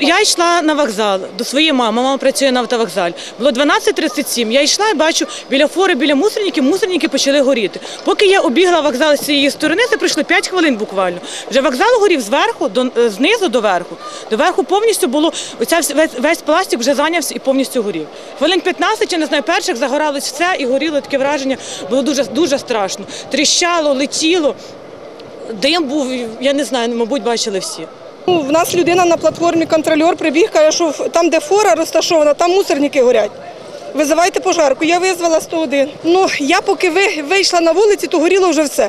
Я йшла на вокзал до своєї мами. Мама працює на автовокзалі. Було 12.37. Я йшла і бачу біля фори, біля мусорників, мусорники почали горіти. Поки я обігла вокзал з цієї сторони, це пройшло 5 хвилин буквально. Вже вокзал горів зверху, до е, знизу до верху. До верху повністю було оця весь, весь пластик вже зайнявся і повністю горів. Хвилин 15, чи не знаю, перших загоралось все і горіло таке враження. Було дуже дуже страшно. Тріщало, летіло. Дим був, я не знаю, мабуть, бачили всі. В нас людина на платформі контрольор прибіг, каже, що там, де фора розташована, там мусорники горять. Визивайте пожарку. Я визвала 101. Ну, я поки ви- вийшла на вулиці, то горіло вже все.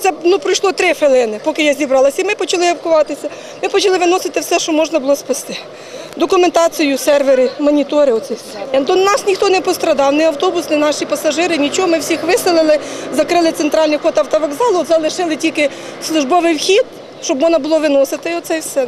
Це ну, пройшло три хвилини, поки я зібралася. І ми почали евакуватися. Ми почали виносити все, що можна було спасти. Документацію, сервери, монітори. Оце все. До нас ніхто не пострадав, ні автобус, ні наші пасажири, нічого. Ми всіх виселили, закрили центральний ход автовокзалу, залишили тільки службовий вхід, щоб можна було виносити. І оце і все.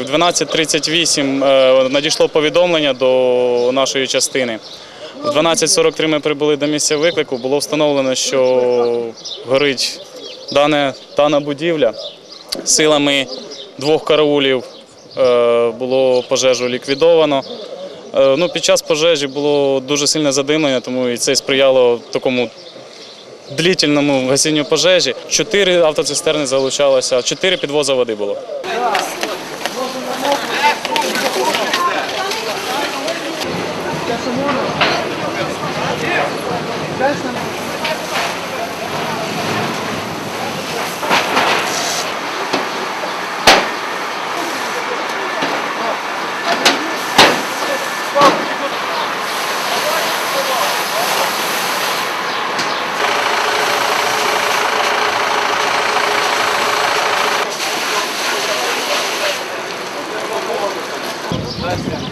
В 12.38 е, надійшло повідомлення до нашої частини. В 12.43 ми прибули до місця виклику. Було встановлено, що горить дана будівля. Силами двох караулів е, було пожежу ліквідовано. Е, Ну, під час пожежі було дуже сильне задимлення, тому і це сприяло такому длительному гасінню пожежі. Чотири автоцистерни залучалося, чотири підвоза води було. Gracias.